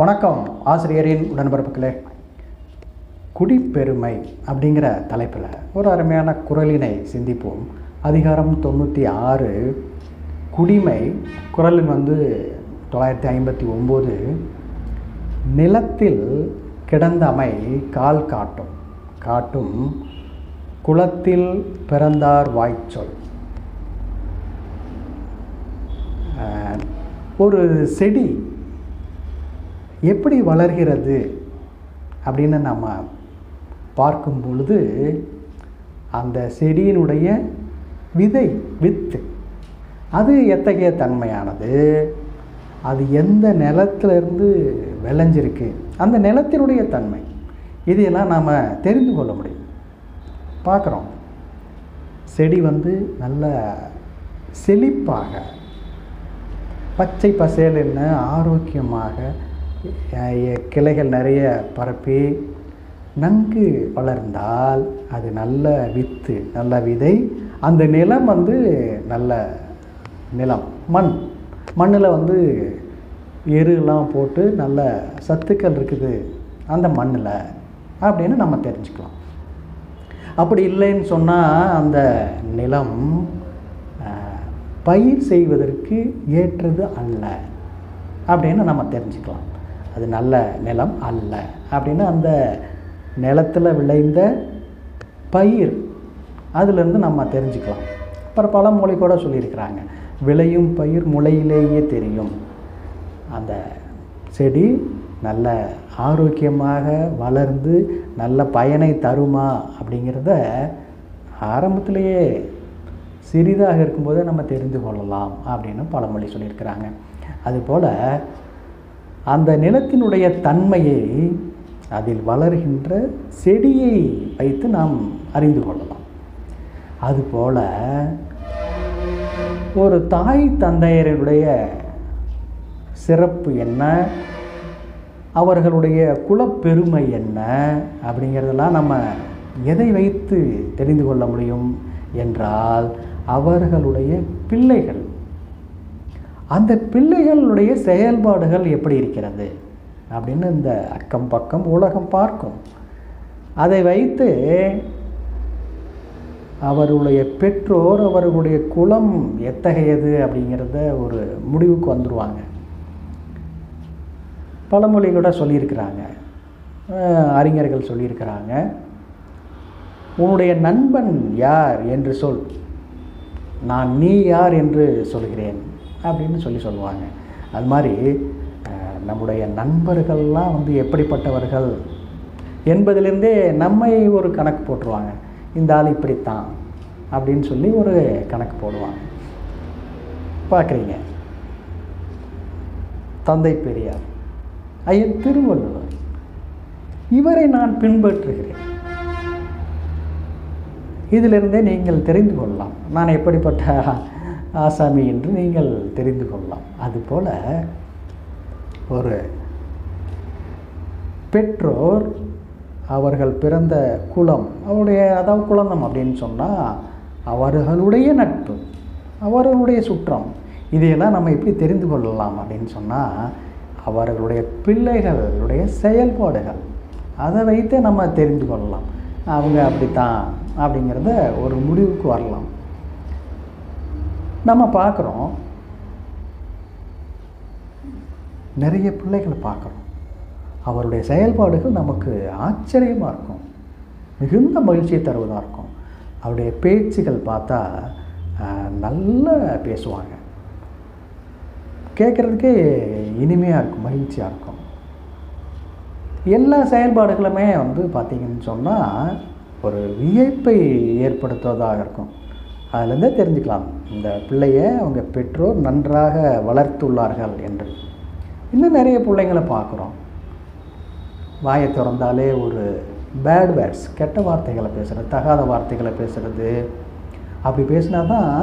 வணக்கம் ஆசிரியரின் உடன்பிறப்புகளே. குடிப்பெருமை அப்படிங்கிற தலைப்பில் ஒரு அருமையான குரலினை சிந்திப்போம். அதிகாரம் தொண்ணூற்றி ஆறு குடிமை குரலின் வந்து தொள்ளாயிரத்தி ஐம்பத்தி ஒம்பது நிலத்தில் கிடந்தமை கால் காட்டும். காட்டும் குளத்தில் பிறந்தார் வாய்ச்சொல். ஒரு செடி எப்படி வளர்கிறது அப்படின்னு நம்ம பார்க்கும் பொழுது அந்த செடியினுடைய விதை வித்து அது எத்தகைய தன்மையானது? அது எந்த நிலத்திலிருந்து விளைஞ்சிருக்கு? அந்த நிலத்தினுடைய தன்மை. இதையெல்லாம் நாம் தெரிந்து கொள்ள முடியும். பார்க்குறோம். செடி வந்து நல்ல செழிப்பாக பச்சை பசேலுன்னு ஆரோக்கியமாக கிளைகள் நிறைய பரப்பி நன்கு வளர்ந்தால் அது நல்ல வித்து நல்ல விதை. அந்த நிலம் வந்து நல்ல நிலம் மண். மண்ணில் வந்து எருலாம் போட்டு நல்ல சத்துக்கள் இருக்குது அந்த மண்ணில் அப்படின்னு நம்ம தெரிஞ்சுக்கலாம். அப்படி இல்லைன்னு சொன்னால் அந்த நிலம் பயிர் செய்வதற்கு ஏற்றது அல்ல அப்படின்னு நம்ம தெரிஞ்சுக்கலாம். அது நல்ல நிலம் அல்ல. அப்படின்னு அந்த நிலத்தில் விளைந்த பயிர் அதிலிருந்து நம்ம தெரிஞ்சுக்கலாம். அப்புறம் பழமொழி கூட சொல்லியிருக்கிறாங்க. விளையும் பயிர் முளையிலேயே தெரியும். அந்த செடி நல்ல ஆரோக்கியமாக வளர்ந்து நல்ல பயனை தருமா அப்படிங்கிறத ஆரம்பத்திலேயே சிறிதாக இருக்கும்போதே நம்ம தெரிந்து கொள்ளலாம் அப்படின்னு பழமொழி சொல்லியிருக்கிறாங்க. அதுபோல் அந்த நிலத்தினுடைய தன்மையை அதில் வளர்கின்ற செடியை வைத்து நாம் அறிந்து கொள்ளலாம். அதுபோல் ஒரு தாய் தந்தையருடைய சிறப்பு என்ன? அவர்களுடைய குலப்பெருமை என்ன? அப்படிங்கிறதெல்லாம் நம்ம எதை வைத்து தெரிந்து கொள்ள முடியும்? என்றால் அவர்களுடைய பிள்ளைகள் அந்த பிள்ளைகளுடைய செயல்பாடுகள் எப்படி இருக்கிறது? அப்படின்னு இந்த அக்கம் பக்கம் உலகம் பார்க்கும். அதை வைத்து அவருடைய பெற்றோர் அவர்களுடைய குலம் எத்தகையது அப்படிங்கிறத ஒரு முடிவுக்கு வந்துடுவாங்க பழமொழி கூட சொல்லியிருக்கிறாங்க அறிஞர்கள் சொல்லியிருக்கிறாங்க. உன்னுடைய நண்பன் யார்? என்று சொல். நான் நீ யார்? என்று சொல்கிறேன். அப்படின்னு சொல்லி சொல்லுவாங்க. அது மாதிரி நம்முடைய நண்பர்கள்லாம் வந்து எப்படிப்பட்டவர்கள் என்பதிலிருந்தே நம்மை ஒரு கணக்கு போட்டுருவாங்க. இந்த ஆள் இப்படித்தான் அப்படின்னு சொல்லி ஒரு கணக்கு போடுவாங்க. பார்க்குறீங்க. தந்தை பெரியார் ஐயன் திருவள்ளுவர் இவரை நான் பின்பற்றுகிறேன். இதிலிருந்தே நீங்கள் தெரிந்து கொள்ளலாம். நான் எப்படிப்பட்ட ஆசாமி என்று நீங்கள் தெரிந்து கொள்ளலாம். அதுபோல் ஒரு பெற்றோர் அவர்கள் பிறந்த குலம் அவருடைய அதாவது குழந்தம் அப்படின்னு சொன்னால் அவர்களுடைய நட்பு அவர்களுடைய சுற்றம் இதையெல்லாம் நம்ம எப்படி தெரிந்து கொள்ளலாம் அப்படின்னு சொன்னால் அவர்களுடைய பிள்ளைகளுடைய செயல்பாடுகள் அதை வைத்து நம்ம தெரிந்து கொள்ளலாம். அவங்க அப்படித்தான் அப்படிங்கிறத ஒரு முடிவுக்கு வரலாம். நம்ம பார்க்குறோம். நிறைய பிள்ளைகளை பார்க்குறோம். அவருடைய செயல்பாடுகள் நமக்கு ஆச்சரியமாக இருக்கும். மிகுந்த மகிழ்ச்சியை தருவதாக இருக்கும். அவருடைய பேச்சுகள் பார்த்தா நல்லா பேசுவாங்க. கேட்குறதுக்கே இனிமையாக இருக்கும் மகிழ்ச்சியாக இருக்கும். எல்லா செயல்பாடுகளுமே வந்து பார்த்திங்கன்னு சொன்னால் ஒரு வியப்பை ஏற்படுத்துவதாக இருக்கும். அதுலேருந்தே தெரிஞ்சுக்கலாம். இந்த பிள்ளையை அவங்க பெற்றோர் நன்றாக வளர்த்துள்ளார்கள் என்று. இன்னும் நிறைய பிள்ளைங்களை பார்க்குறோம். வாயை திறந்தாலே ஒரு பேட் வேர்ட்ஸ் கெட்ட வார்த்தைகளை பேசுகிறது தகாத வார்த்தைகளை பேசுகிறது அப்படி பேசினா தான்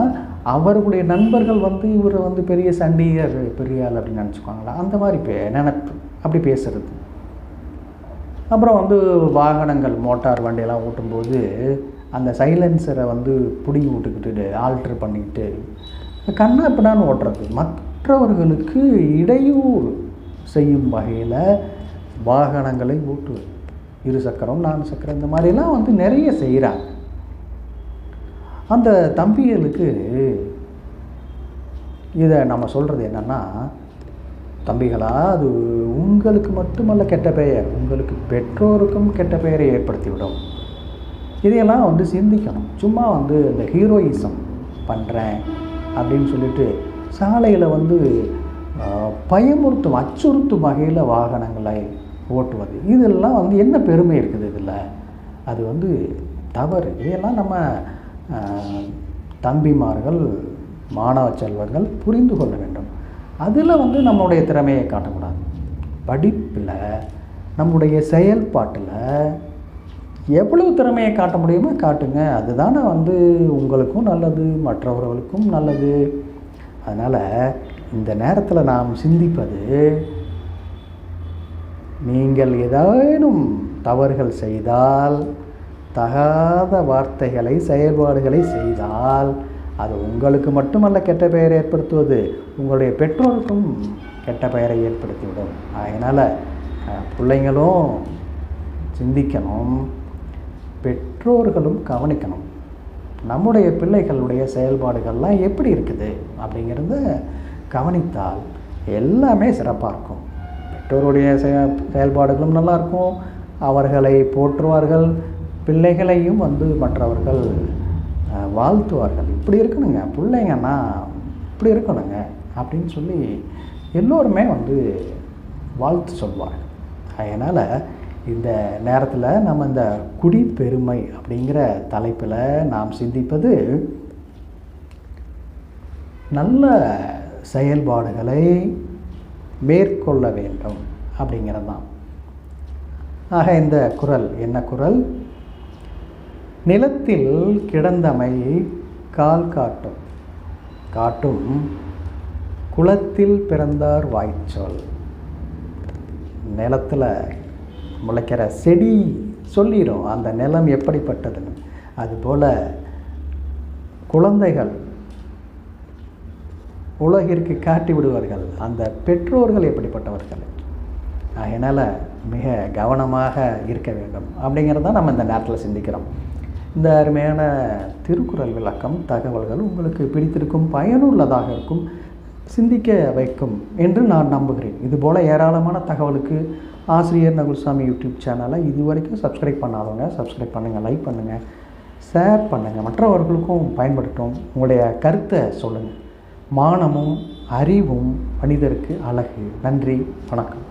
அவர்களுடைய நண்பர்கள் வந்து இவரை வந்து பெரிய சண்டிகர் பெரிய ஆள் அப்படின்னு நினச்சிக்குவாங்களா? அந்த மாதிரி பே நினப்பு அப்படி பேசுகிறது அப்புறம் வந்து வாகனங்கள் மோட்டார் வண்டியெல்லாம் ஓட்டும்போது அந்த சைலன்சரை வந்து பிடுங்கி விட்டுக்கிட்டு ஆல்ட்ரு பண்ணிக்கிட்டு கண்ணா பின்னான்னு ஓட்டுறது. மற்றவர்களுக்கு இடையூறு செய்யும் வகையில் வாகனங்களை ஓட்டுவது. இரு சக்கரம் நாலு சக்கரம் இந்த மாதிரிலாம் வந்து நிறைய செய்கிறாங்க அந்த தம்பிகளுக்கு இதை நம்ம சொல்கிறது என்னென்னா தம்பிகளா அது உங்களுக்கு மட்டுமல்ல கெட்ட பெயர். உங்களுக்கு பெற்றோருக்கும் கெட்ட பெயரை ஏற்படுத்திவிடும். இதையெல்லாம் வந்து சிந்திக்கணும். சும்மா வந்து இந்த ஹீரோயிசம் பண்ணுறேன் அப்படின்னு சொல்லிட்டு சாலையில் வந்து பயமுறுத்தும் அச்சுறுத்தும் வகையில் வாகனங்களை ஓட்டுவது. இதெல்லாம் வந்து என்ன பெருமை இருக்குது இதில்? அது வந்து தவறு. இதையெல்லாம் நம்ம தம்பிமார்கள் மாணவ செல்வங்கள் புரிந்து கொள்ள வேண்டும். அதில் வந்து நம்மளுடைய திறமையை காட்டக்கூடாது. படிப்பில் நம்முடைய செயல்பாட்டில் எவ்வளவு திறமையை காட்ட முடியுமோ காட்டுங்க. அதுதானே வந்து உங்களுக்கும் நல்லது மற்றவர்களுக்கும் நல்லது. அதனால் இந்த நேரத்தில் நாம் சிந்திப்பது நீங்கள் ஏதேனும் தவறுகள் செய்தால் தகாத வார்த்தைகளை செயல்பாடுகளை செய்தால் அது உங்களுக்கு மட்டுமல்ல கெட்ட பெயரை ஏற்படுத்துவது. உங்களுடைய பெற்றோருக்கும் கெட்ட பெயரை ஏற்படுத்திவிடும். அதனால் பிள்ளைங்களும் சிந்திக்கணும். பெற்றோர்களும் கவனிக்கணும். நம்முடைய பிள்ளைகளுடைய செயல்பாடுகள்லாம் எப்படி இருக்குது அப்படிங்கிறத கவனித்தால் எல்லாமே சிறப்பாக இருக்கும். பெற்றோருடைய செய செயல்பாடுகளும் நல்லாயிருக்கும் அவர்களை போற்றுவார்கள். பிள்ளைகளையும் வந்து மற்றவர்கள் வாழ்த்துவார்கள். இப்படி இருக்கணுங்க. பிள்ளைங்கன்னா இப்படி இருக்கணுங்க அப்படின்னு சொல்லி எல்லோருமே வந்து வாழ்த்து சொல்வார்கள். அதனால் இந்த நேரத்தில் நம்ம இந்த குடிப்பெருமை அப்படிங்கிற தலைப்பில் நாம் சிந்திப்பது நல்ல செயல்பாடுகளை மேற்கொள்ள வேண்டும் அப்படிங்கிறது தான் ஆக இந்த குரல் என்ன குரல்? நிலத்தில் கிடந்தமை கால் காட்டும். காட்டும் குளத்தில் பிறந்தார் வாய்ச்சொல். நிலத்தில் முளைக்கிற செடி சொல்லிடும் அந்த நிலம் எப்படிப்பட்டதுன்னு. அதுபோல் குழந்தைகள் உலகிற்கு காட்டி விடுவார்கள். அந்த பெற்றோர்கள் எப்படிப்பட்டவர்கள்? அதனால் மிக கவனமாக இருக்க வேண்டும். அப்படிங்கிறத நம்ம இந்த நேரத்தில் சிந்திக்கிறோம். இந்த அருமையான திருக்குறள் விளக்கம் தகவல்கள் உங்களுக்கு பிடித்திருக்கும் பயனுள்ளதாக இருக்கும். சிந்திக்க வைக்கும் என்று நான் நம்புகிறேன். இதுபோல் ஏராளமான தகவலுக்கு ஆசிரியர் நகுல்சாமி யூடியூப் சேனலை இது வரைக்கும் சப்ஸ்கிரைப் பண்ணாதவங்க சப்ஸ்கிரைப் பண்ணுங்கள் லைக் பண்ணுங்கள் ஷேர் பண்ணுங்கள் மற்றவர்களுக்கும் பயன்படுத்தும் உங்களுடைய கருத்தை சொல்லுங்கள் மானமும் அறிவும் மனிதருக்கு அழகு. நன்றி வணக்கம்.